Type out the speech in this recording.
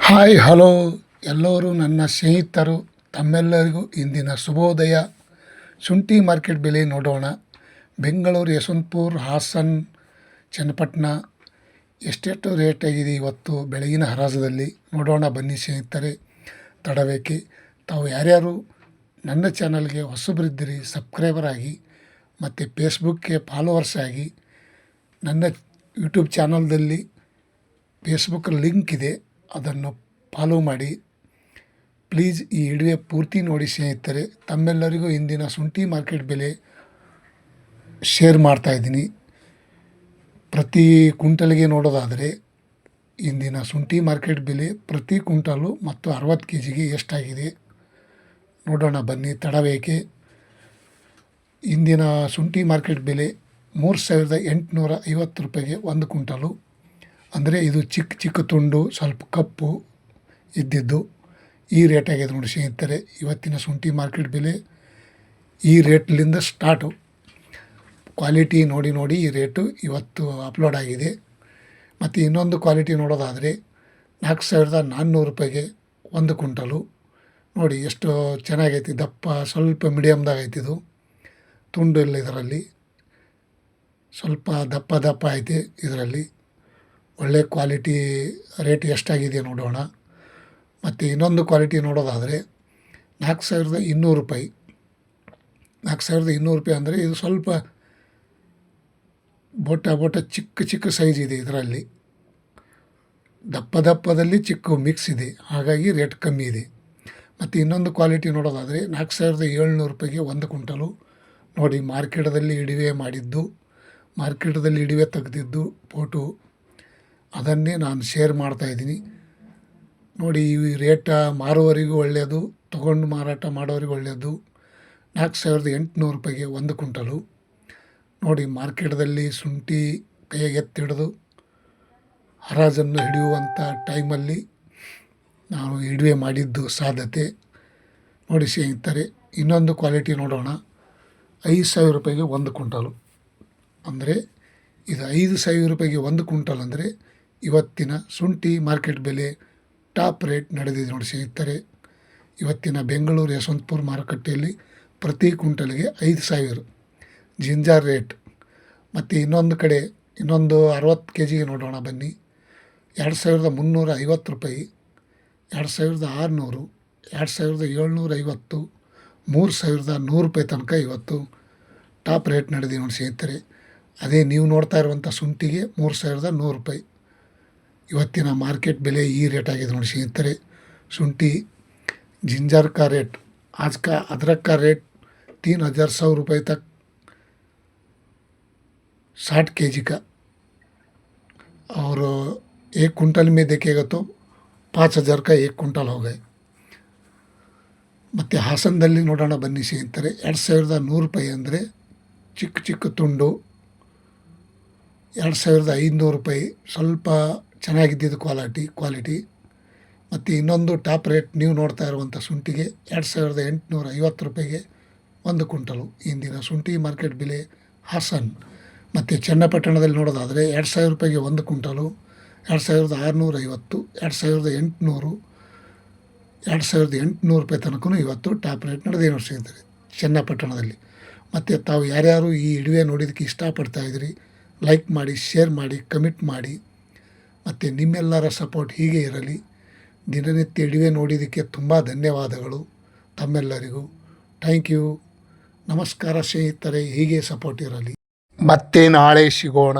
Hi, hello. ಎಲ್ಲರೂ ನನ್ನ ಸ್ನೇಹಿತರು, ತಮ್ಮೆಲ್ಲರಿಗೂ ಇಂದಿನ ಶುಭೋದಯ. ಶುಂಠಿ ಮಾರ್ಕೆಟ್ ಬೆಲೆ ನೋಡೋಣ. ಬೆಂಗಳೂರು ಯಶವಂತಪುರ, ಹಾಸನ್, ಚನ್ನಪಟ್ಟಣ. ಎಷ್ಟೆಷ್ಟು ರೇಟ್ ಆಗಿದೆ ಇವತ್ತು ಬೆಳಗಿನ ಹರಾಜದಲ್ಲಿ? ನೋಡೋಣ ಬನ್ನಿ ಸ್ನೇಹಿತರೆ. ತಡಬೇಕೆ ತಾವು ಯಾರ್ಯಾರು? ನನ್ನ ಚಾನಲ್ಗೆ ಹೊಸಬರಿದ್ದೀರಿ, ಸಬ್ಸ್ಕ್ರೈಬರ್ ಆಗಿ, ಮತ್ತು ಫೇಸ್ಬುಕ್ಗೆ ಫಾಲೋವರ್ಸ್ ಆಗಿ. ನನ್ನ ಯೂಟ್ಯೂಬ್ ಚಾನಲ್ದಲ್ಲಿ ಫೇಸ್ಬುಕ್ ಲಿಂಕ್ ಇದೆ. ಅದನ್ನು ಫಾಲೋ ಮಾಡಿ. ಪ್ಲೀಸ್ ಈ ವಿಡಿಯೋ ಪೂರ್ತಿ ನೋಡಿ ಸ್ನೇಹಿತರೆ. ತಮ್ಮೆಲ್ಲರಿಗೂ ಇಂದಿನ ಶುಂಠಿ ಮಾರ್ಕೆಟ್ ಬೆಲೆ ಶೇರ್ ಮಾಡ್ತಾಯಿದ್ದೀನಿ ಪ್ರತಿ ಕುಂಟಲಿಗೆ ನೋಡೋದಾದರೆ ಇಂದಿನ ಶುಂಠಿ ಮಾರ್ಕೆಟ್ ಬೆಲೆ ಪ್ರತಿ ಕುಂಟಲು ಮತ್ತು ಅರವತ್ತು ಕೆ ಜಿಗೆ ಎಷ್ಟಾಗಿದೆ. ನೋಡೋಣ ಬನ್ನಿ ತಡಬೇಕೆ ಇಂದಿನ ಶುಂಠಿ ಮಾರ್ಕೆಟ್ ಬೆಲೆ ಮೂರು ಸಾವಿರದ ಎಂಟುನೂರ ಐವತ್ತು ರೂಪಾಯಿಗೆ ಒಂದು ಕುಂಟಲು ಅಂದರೆ ಇದು ಚಿಕ್ಕ ಚಿಕ್ಕ ತುಂಡು, ಸ್ವಲ್ಪ ಕಪ್ಪು ಇದ್ದಿದ್ದು. ಈ ರೇಟ್ ಆಗಿದೆ ನೋಡಿ ಸ್ನೇಹಿತರೆ, ಇವತ್ತಿನ ಶುಂಠಿ ಮಾರ್ಕೆಟ್ ಬೆಲೆ ಈ ರೇಟ್ಲಿಂದ ಸ್ಟಾರ್ಟು ಕ್ವಾಲಿಟಿ ನೋಡಿ ನೋಡಿ ಈ ರೇಟು ಇವತ್ತು ಅಪ್ಲೋಡ್ ಆಗಿದೆ. ಮತ್ತು ಇನ್ನೊಂದು ಕ್ವಾಲಿಟಿ ನೋಡೋದಾದರೆ ನಾಲ್ಕು ಸಾವಿರದ ನಾನ್ನೂರು ರೂಪಾಯಿಗೆ ಒಂದು ಕುಂಟಲು ನೋಡಿ ಎಷ್ಟು ಚೆನ್ನಾಗೈತಿ, ದಪ್ಪ, ಸ್ವಲ್ಪ ಮೀಡಿಯಮ್ದಾಗ ಐತಿದು ತುಂಡು ಇಲ್ಲ ಇದರಲ್ಲಿ. ಸ್ವಲ್ಪ ದಪ್ಪ ದಪ್ಪ ಐತೆ ಇದರಲ್ಲಿ. ಒಳ್ಳೆ ಕ್ವಾಲಿಟಿ ರೇಟ್ ಎಷ್ಟಾಗಿದೆ ನೋಡೋಣ. ಮತ್ತು ಇನ್ನೊಂದು ಕ್ವಾಲಿಟಿ ನೋಡೋದಾದರೆ ನಾಲ್ಕು ಸಾವಿರದ ಇನ್ನೂರು ರೂಪಾಯಿ. ನಾಲ್ಕು ಸಾವಿರದ ಇನ್ನೂರು ರೂಪಾಯಿ ಅಂದರೆ ಇದು ಸ್ವಲ್ಪ ಬೋಟ ಬೋಟ ಚಿಕ್ಕ ಚಿಕ್ಕ ಸೈಜ್ ಇದೆ ಇದರಲ್ಲಿ. ದಪ್ಪ ದಪ್ಪದಲ್ಲಿ ಚಿಕ್ಕ ಮಿಕ್ಸ್ ಇದೆ, ಹಾಗಾಗಿ ರೇಟ್ ಕಮ್ಮಿ ಇದೆ. ಮತ್ತು ಇನ್ನೊಂದು ಕ್ವಾಲಿಟಿ ನೋಡೋದಾದರೆ ನಾಲ್ಕು ಸಾವಿರದ ಏಳ್ನೂರು ರೂಪಾಯಿಗೆ ಒಂದು ಕುಂಟಲು ನೋಡಿ ಮಾರ್ಕೆಟದಲ್ಲಿ ಇಡಿವೆ ಮಾಡಿದ್ದು ಮಾರ್ಕೆಟದಲ್ಲಿ ಇಡಿವೆ ತೆಗೆದಿದ್ದು, ಫೋಟೋ ಅದನ್ನೇ ನಾನು ಶೇರ್ ಮಾಡ್ತಾಯಿದ್ದೀನಿ ನೋಡಿ, ಈ ರೇಟ ಮಾರುವವರಿಗೂ ಒಳ್ಳೆಯದು ತೊಗೊಂಡು ಮಾರಾಟ ಮಾಡೋರಿಗೂ ಒಳ್ಳೆಯದು ನಾಲ್ಕು ಸಾವಿರದ ಎಂಟುನೂರು ರೂಪಾಯಿಗೆ ಒಂದು ಕುಂಟಲು ನೋಡಿ, ಮಾರ್ಕೆಟ್ದಲ್ಲಿ ಶುಂಠಿ ಕೈಯಾಗೆ ಎತ್ತಿಡಿದು, ಹರಾಜನ್ನು ಹಿಡಿಯುವಂಥ ಟೈಮಲ್ಲಿ ನಾವು ಇಡುವೆ ಮಾಡಿದ್ದು ಸಾಧ್ಯತೆ. ನೋಡಿ ಸ್ನೇಹಿತರೆ, ಇನ್ನೊಂದು ಕ್ವಾಲಿಟಿ ನೋಡೋಣ. ಐದು ಸಾವಿರ ರೂಪಾಯಿಗೆ ಒಂದು ಕುಂಟಲು ಅಂದರೆ, ಇದು ಐದು ಸಾವಿರ ರೂಪಾಯಿಗೆ ಒಂದು ಕುಂಟಲ್ ಅಂದರೆ ಇವತ್ತಿನ ಶುಂಠಿ ಮಾರ್ಕೆಟ್ ಬೆಲೆ ಟಾಪ್ ರೇಟ್ ನಡೆದಿದೆ ನೋಡಿ ಸ್ನೇಹಿತರೆ. ಇವತ್ತಿನ ಬೆಂಗಳೂರು ಯಶವಂತಪುರ ಮಾರುಕಟ್ಟೆಯಲ್ಲಿ ಪ್ರತಿ ಕ್ವಿಂಟಲ್ಗೆ ಐದು ಸಾವಿರ. Ginger rate. ಮತ್ತು ಇನ್ನೊಂದು ಕಡೆ, ಇನ್ನೊಂದು ಅರವತ್ತು ಕೆ ಜಿಗೆ ನೋಡೋಣ ಬನ್ನಿ. ಎರಡು ಸಾವಿರದ ಮುನ್ನೂರ ಐವತ್ತು ರೂಪಾಯಿ, ಎರಡು ಸಾವಿರದ ಆರುನೂರು, ಎರಡು ಸಾವಿರದ ಏಳ್ನೂರ ಐವತ್ತು, ಮೂರು ಸಾವಿರದ ನೂರು ರೂಪಾಯಿ ತನಕ ಇವತ್ತು ಟಾಪ್ ರೇಟ್ ನಡೆದಿದೆ ನೋಡಿ ಸ್ನೇಹಿತರೆ. ಅದೇ ನೀವು ನೋಡ್ತಾ ಇರುವಂಥ ಸುಂಟಿಗೆ ಮೂರು ಸಾವಿರದ ನೂರು ರೂಪಾಯಿ. ಇವತ್ತಿನ ಮಾರ್ಕೆಟ್ ಬೆಲೆ ಈ ರೇಟ್ ಆಗಿದೆ ನೋಡಿ ಸ್ನೇಹಿತರೆ ಶುಂಠಿ जिंजर का रेट आज का अदरक का रेट तीन हज़ार सौ रुपये तक साठ के जी का और एक कुंटल में देखिएगा तो ಪಾಚ್ ಹಜಾರ್ ಕ ಏಕ್ ಕುಂಟಲ್ ಹೋಗೈ ಮತ್ತು ಹಾಸನದಲ್ಲಿ ನೋಡೋಣ ಬನ್ನಿ ಸ್ನೇಹಿತರೆ ಎರಡು ಸಾವಿರದ ನೂರು ರೂಪಾಯಿ ಅಂದರೆ ಚಿಕ್ಕ ಚಿಕ್ಕ ತುಂಡು ಎರಡು ಸಾವಿರದ ಐದುನೂರು ರೂಪಾಯಿ ಸ್ವಲ್ಪ ಚೆನ್ನಾಗಿದ್ದಿದ್ದು ಕ್ವಾಲಿಟಿ ಕ್ವಾಲಿಟಿ ಮತ್ತು ಇನ್ನೊಂದು ಟಾಪ್ ರೇಟ್ ನೀವು ನೋಡ್ತಾ ಇರುವಂಥ ಶುಂಠಿಗೆ ಎರಡು ಸಾವಿರದ ಎಂಟುನೂರ ಐವತ್ತು ರೂಪಾಯಿಗೆ ಒಂದು ಕುಂಟಲು ಇಂದಿನ ಶುಂಠಿ ಮಾರ್ಕೆಟ್ ಬೆಲೆ ಹಾಸನ್. ಮತ್ತು ಚನ್ನಪಟ್ಟಣದಲ್ಲಿ ನೋಡೋದಾದರೆ ಎರಡು ಸಾವಿರ ರೂಪಾಯಿಗೆ ಒಂದು ಕುಂಟಲು ಎರಡು ಸಾವಿರದ ಆರುನೂರ ಐವತ್ತು, ಎರಡು ಸಾವಿರದ ಎಂಟುನೂರು, ಎರಡು ಸಾವಿರದ ಎಂಟುನೂರು ರೂಪಾಯಿ ತನಕ ಇವತ್ತು ಟಾಪ್ ರೇಟ್ ನಡೆದೇ ನೋಡ್ಸಿದ್ದಾರೆ ಚನ್ನಪಟ್ಟಣದಲ್ಲಿ. ಮತ್ತು ತಾವು ಯಾರ್ಯಾರು ಈ ಇಡುವೆ ನೋಡಿದಕ್ಕೆ ಇಷ್ಟಪಡ್ತಾ ಇದ್ದೀರಿ ಲೈಕ್ ಮಾಡಿ ಶೇರ್ ಮಾಡಿ ಕಮೆಂಟ್ ಮಾಡಿ. ಮತ್ತು ನಿಮ್ಮೆಲ್ಲರ ಸಪೋರ್ಟ್ ಹೀಗೆ ಇರಲಿ. ದಿನನಿತ್ಯ ಇಡಿವೆ ನೋಡಿದ್ದಕ್ಕೆ ತುಂಬ ಧನ್ಯವಾದಗಳು ತಮ್ಮೆಲ್ಲರಿಗೂ. ಥ್ಯಾಂಕ್ ಯು ನಮಸ್ಕಾರ ಸ್ನೇಹಿತರೆ, ಹೀಗೆ ಸಪೋರ್ಟ್ ಇರಲಿ. ಮತ್ತೆ ನಾಳೆ ಸಿಗೋಣ.